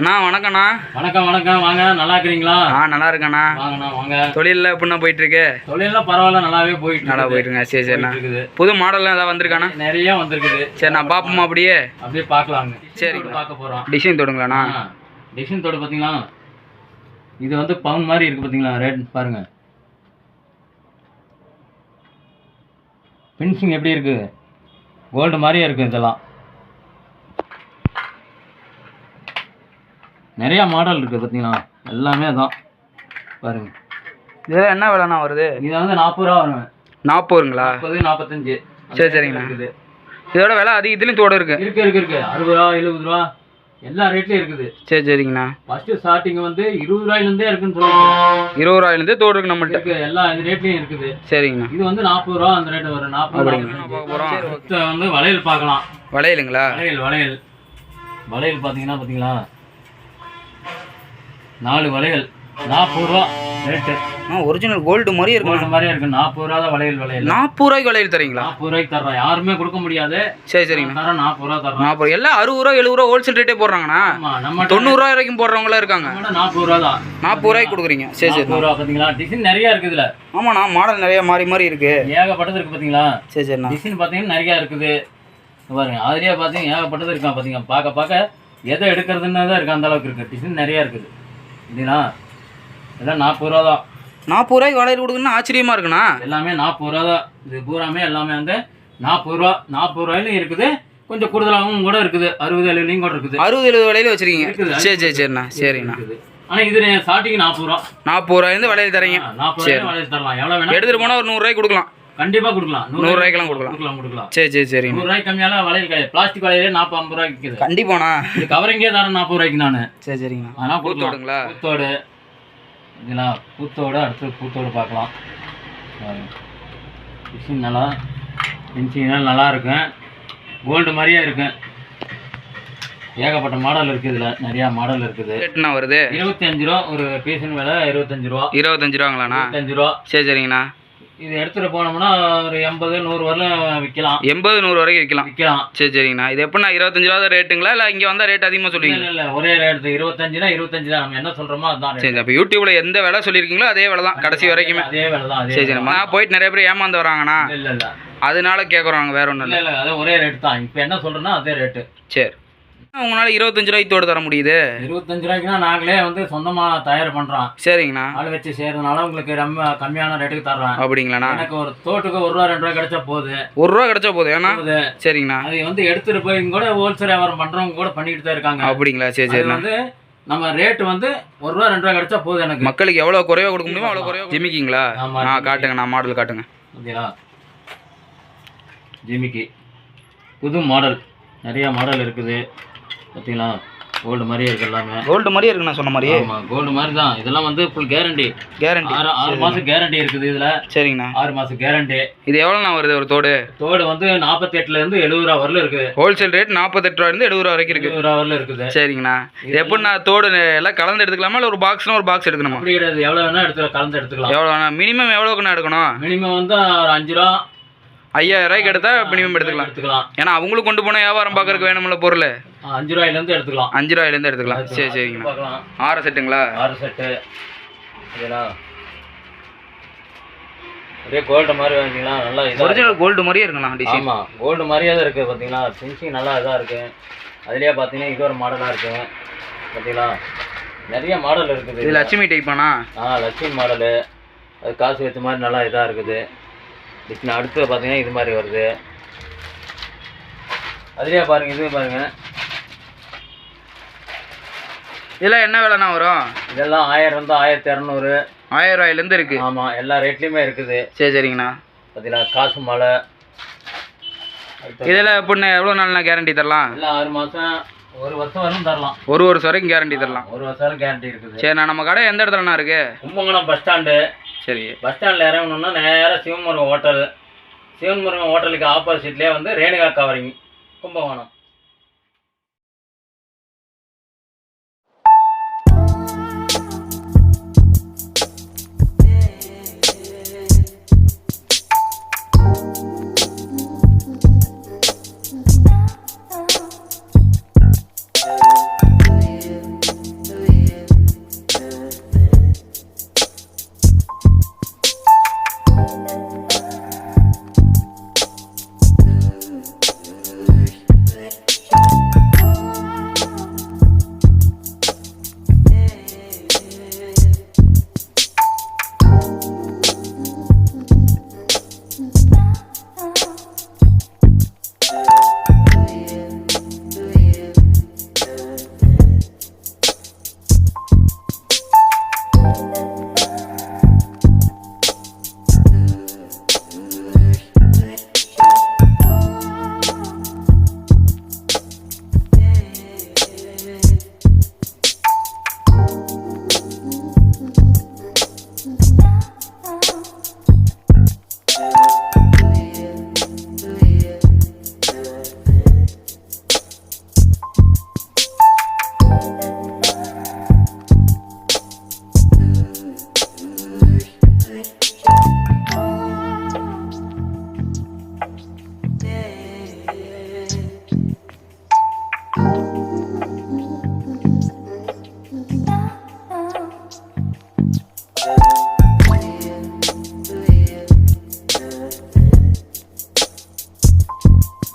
அண்ணா வணக்கண்ணா வணக்கம் வணக்கம். வாங்க நல்லா இருக்கிறீங்களா? ஆ நல்லா இருக்கண்ணா. வாங்கண்ணா வாங்க. தொழிலில் எப்படிண்ணா போயிட்டு இருக்கு தொழிலெல்லாம் பரவாயில்ல நல்லாவே போயிட்டு நல்லா இருக்குது. போயிட்டு இருக்கேன் சரி சரிண்ணா. இருக்குது புது மாடல்லாம் ஏதாவது வந்திருக்காண்ணா? நிறைய வந்திருக்குது. சரி நான் பார்ப்போமா அப்படியே? அப்படியே பார்க்கலாங்க. சரி. பார்க்க போறோம். டிசைன் தொடுங்களாண்ணா? டிசைன் தோடு பார்த்தீங்களா இது வந்து பவுன் மாதிரி இருக்கு பார்த்தீங்களா ரேட் பாருங்க. ஃபினிஷிங் எப்படி இருக்கு? கோல்டு மாதிரியே இருக்கு இதெல்லாம். நிறைய மாடல் இருக்கு பார்த்தீங்களா எல்லாமே தான் பாருங்க. இதில் என்ன விலைண்ணா வருது? இது வந்து நாற்பது ரூபா வரும் நாற்பதுங்களா முப்பது நாற்பத்தஞ்சு சரி, சரிங்கண்ணா. இருக்குது. இதோட விலை அதிக இதுலேயும் தோடு இருக்கு. இருக்கு இருக்கு இருக்கு. அறுபது ரூபா எழுபது ரூபா. எல்லா ரேட்லயும் இருக்குது. சரி சரிங்கண்ணா. ஃபர்ஸ்ட் ஸ்டார்டிங் வந்து இருபது ரூபாயிலிருந்தே இருக்குன்னு சொல்லுவாங்க. இருபது ரூபாயிலேருந்து தோடு இருக்கு நம்மள்ட்ட. எல்லா இந்த ரேட்லயும் இருக்குது. சரிங்கண்ணா. இது வந்து நாற்பது ரூபா அந்த ரேட் வரும். நாற்பது அடுத்து வந்து வளையல் பார்க்கலாம். வளையலுங்களா? வளையல் வளையல். வளையல் பார்த்தீங்கன்னா பார்த்தீங்களா நாலு வளையல் நாற்பது ரூபா ரேட்டு ஆ ஒரிஜினல் கோல்டு மாதிரியே இருக்குண்ணா. கோல்டு மாதிரியே இருக்கு. நாற்பது ரூபா தான் வளையல் வளையல் நாற்பது ரூபாய்க்கு வளையல் தரீங்களா? நாற்பது ரூபாய்க்கு தர்றோம் யாருமே கொடுக்க முடியாது. சரி சரிங்கண்ணா. தரோம் நாற்பது ரூபா தர்றோம் நாற்பது எல்லாம் அறுபது ரூபா எழுபது ரூபா ஹோல்சேல் ரேட்டே போடுறாங்கண்ணா. நம்ம தொண்ணூறுரூவா வரைக்கும் போடுறவங்களாம் இருக்காங்க. நாற்பது ரூபா தான். நாற்பது ரூபாய்க்கு கொடுக்குறீங்க. சரி சரி. ரூபா பார்த்தீங்களா? டிசைன் நிறைய இருக்குது இதுல. ஆமாண்ணா மாடல் நிறைய மாறி மாறி இருக்கு. ஏகப்பட்டது இருக்கு பார்த்தீங்களா? சரி சரிண்ணா. டிசைன் பார்த்தீங்கன்னா நிறைய இருக்குது. பாருங்க. அதுலயே பார்த்தீங்க ஏகப்பட்டது இருக்கா. பார்த்தீங்க பார்க்க பார்க்க எதை எடுக்கிறதுன்னு தான் இருக்கு. அந்த அளவுக்கு இருக்கு. டிசைன் நிறைய இருக்குது. இல்லைங்களா இதெல்லாம் நாற்பது ரூபா தான் நாற்பது ரூபாய்க்கு வளையல் கொடுக்குன்னு ஆச்சரியமா இருக்குண்ணா? எல்லாமே நாற்பது ரூபா தான் இது பூராமே எல்லாமே வந்து நாற்பது ரூபா நாற்பது ரூபாயிலும் இருக்குது. கொஞ்சம் கூடுதலாகவும் கூட இருக்குது. அறுபது எழுபதுலையும் கூட இருக்குது. அறுபது எழுபது வளையல் வச்சிருக்கீங்க. சரி சரி சரிண்ணா சரிண்ணா. ஆனால் இது ஸ்டார்டிங் நாற்பது ரூபா. நாற்பது ரூபாயிலேருந்து வளையல் தரீங்க நாற்பது ரூபாய் வளையல் தரலாம். எவ்வளோ வேணா எடுத்துட்டு போனால் ஒரு நூறுரூவாய்க்கு கொடுக்கலாம். கண்டிப்பா கொடுக்கலாம். நூறு ரூபாய்க்கெல்லாம் கொடுக்கலாம். கொடுக்கலாம் கொடுக்கலாம். சரி சரி சரிங்க நூறு ரூபாய்க்கு கம்மியால வளையல் கிடையாது. பிளாஸ்டிக் வளையலே நாற்பது ஐம்பது ரூபாய்க்கு விற்குது. கண்டிப்பாண்ணா. இது கவரிங்கே தரேன் நாற்பது ரூபாய்க்கு நான். சரி சரிங்கண்ணா. கொடுக்கலாம். பூத்தோடுங்களா? பூத்தோடு. இதெல்லாம் பூத்தோடு அடுத்து பூத்தோடு பார்க்கலாம். மிஷின் நல்லா மிஷின் நல்லா இருக்கும் கோல்டு மாதிரியே இருக்கும் ஏகப்பட்ட மாடல் இருக்குது இதில். நிறையா மாடல் இருக்குது. ரேட்டுண்ணா வருது. இருபத்தி அஞ்சு ரூபா ஒரு பீஸின் விலை இருபத்தஞ்சு ரூபா. இருபத்தஞ்சு ரூபாங்களாண்ணா? இருபத்தஞ்சு ரூபா. சரி சரிங்கண்ணா. இது எடுத்துகிட்டு போனோம்னா ஒரு எண்பது நூறு வரலும் விற்கலாம் எண்பது நூறு வரைக்கும் விற்கலாம் விற்கலாம் சரி சரிங்கண்ணா. இது எப்படிண்ணா இருபத்தஞ்சு ரூபா ரேட்டுங்களா? இல்லை இங்கே வந்தால் ரேட் அதிகமாக சொல்லுவீங்க இல்ல இல்ல ஒரே ரேட் இருபத்தஞ்சுனா இருபத்தஞ்சு தான். நம்ம என்ன சொல்றோமோ அதுதான். சரி அப்போ யூடியூப்ல எந்த விலை சொல்லியிருக்கீங்களோ அதே விலை தான். கடைசி வரைக்குமே. அதே வேலை தான் சரி சரி. நான் போயிட்டு நிறைய பேர் ஏமாந்து வராங்கண்ணா. இல்ல இல்ல அதனால கேட்குறோம் நாங்கள் வேற ஒன்றும் இல்ல. இல்லை அது ஒரே ரேட் தான். இப்போ என்ன சொல்றேன்னா அதே ரேட்டு சரி. உங்களால் இருபத்தஞ்சு ரூபாய்க்கு தோடு தர முடியுது? இருபத்தஞ்சு ரூபாய்க்குனா நாங்களே வந்து சொந்தமா தயார் பண்றோம். சரிங்கண்ணா. ஆள் வச்சு செய்யறதுனால உங்களுக்கு ரொம்ப கம்மியான ரேட்டுக்கு தர்றேன் அப்படிங்களாண்ணா? எனக்கு ஒரு தோட்டுக்கு ஒரு ரூபா ரெண்டு ரூபா கிடைச்சா போகுது ஒரு ரூபா கிடைச்சா போதும். ஏன்னா? சரிங்கண்ணா. அது வந்து எடுத்துட்டு போய் கூட ஹோல்சேல் வியாபாரம் பண்றவங்க கூட பண்ணிட்டு தான் இருக்காங்க. அப்படிங்களா? சரி சரிண்ணா. வந்து நம்ம ரேட் வந்து ஒரு ரூபா ரெண்டு ரூபா கிடைச்சா போதும் எனக்கு. மக்களுக்கு எவ்வளோ குறைவாக கொடுக்க முடியுமோ அவ்வளோ குறைவாக ஜிமிக்கிங்களா? ஆ காட்டுங்க நான் மாடல் காட்டுங்க. ஓகேங்களா ஜிமிக்கி புது மாடல் நிறைய மாடல் இருக்குது. பார்த்தீங்களா? கோல்டு மாதிரியே இருக்கு எல்லாமே. கோல்டு மாதிரியே இருக்குண்ணா சொன்ன மாதிரியே. ஆமா கோல்டு மாதிரி தான். இதெல்லாம் வந்து ஃபுல் கேரண்டி கேரண்டி ஆறு ஆறு மாசம் கேரண்டி இருக்குது இதுல. சரிங்கண்ணா. ஆறு மாசம் கேரண்டி இது எவ்வளோண்ணா வருது ஒரு தோடு? தோடு வந்து நாற்பத்தி எட்டுல இருந்து எழுபது ரூபா வரல இருக்குது. ஹோல்சேல் ரேட் நாற்பத்தெட்டு ரூபாயிருந்து எழுபது ரூபா வரைக்கும் இருக்கு எழுபது ரூபா வரல இருக்குது. சரிங்கண்ணா. இது எப்படிண்ணா தோடு எல்லாம் கலந்து எடுத்துக்கலாமா? இல்லை ஒரு பாக்ஸ்னா ஒரு பாக்ஸ் எடுக்கணுமா அப்படி கிடையாது. எவ்வளவு வேணா எடுத்து கலந்து எடுத்துக்கலாம். எவ்வளோண்ணா மினிமம் எவ்வளோக்குண்ணா எடுக்கணும்? மினிமம் வந்து ஒரு அஞ்சு ரூபா ஐயாயிரம் ரூபாய்க்கு எடுத்தா மினிமம் எடுத்துக்கலாம். எடுத்துக்கலாம். ஏன்னா அவங்களுக்கு கொண்டு போனால் வியாபாரம் பார்க்கறதுக்கு வேணும்ல பொருள். அஞ்சு ரூபாயில இருந்து எடுத்துக்கலாம். அஞ்சு ரூபாயிலேருந்து எடுத்துக்கலாம் சரி சரிங்கண்ணா ஆறு செட்டுங்களா? ஆறு செட்டு. இதெல்லாம் அப்படியே கோல்டு மாதிரி வாங்கிக்கலாம் நல்லா ஒரிஜினல் கோல்டு மாதிரியே இருக்குண்ணா டிசைன் ஆமாம் கோல்டு மாதிரியே தான் இருக்குது பார்த்தீங்களா? ஃபினிஷிங் நல்லா இதாக இருக்குது அதுலேயே பார்த்தீங்கன்னா இது ஒரு மாடலாக இருக்குது பார்த்தீங்களா? நிறைய மாடல் இருக்குது. இது லட்சுமி டைப்பாண்ணா ஆ லட்சுமி மாடலு அது காசு வச்ச மாதிரி நல்லா இதாக இருக்குது. அடுத்து பார்த்தீங்கன்னா இது மாதிரி வருது. அதுலேயே பாருங்கள் இது பாருங்கள் இதெல்லாம் என்ன விலைண்ணா வரும்? இதெல்லாம் ஆயிரம் இருந்து ஆயிரத்தி இரநூறு ஆயிரம் ரூபாயிலேருந்து இருக்கு. ஆமாம் எல்லா ரேட்லேயுமே இருக்குது. சரி சரிங்கண்ணா. பார்த்தீங்களா காசு மாலை இதில் எப்படிண்ணா எவ்வளோ நாள்ண்ணா கேரண்டி தரலாம்? எல்லாம் ஆறு மாதம் ஒரு வருஷம் வரையும் தரலாம். ஒரு வருஷம் வரைக்கும் கேரண்டி தரலாம். ஒரு வருஷம் வரைக்கும் கேரண்டி இருக்குது. சரிண்ணா நம்ம கடை எந்த இடத்துலண்ணா இருக்கு? கும்பகோணம் பஸ் ஸ்டாண்டு சரி. பஸ் ஸ்டாண்டில் இறங்கணும்னா நேராக சிவமுருகன் ஹோட்டல் சிவமுருகன் ஹோட்டலுக்கு ஆப்போசிட்லேயே வந்து ரேணுகா கவரிங் கும்பகோணம்.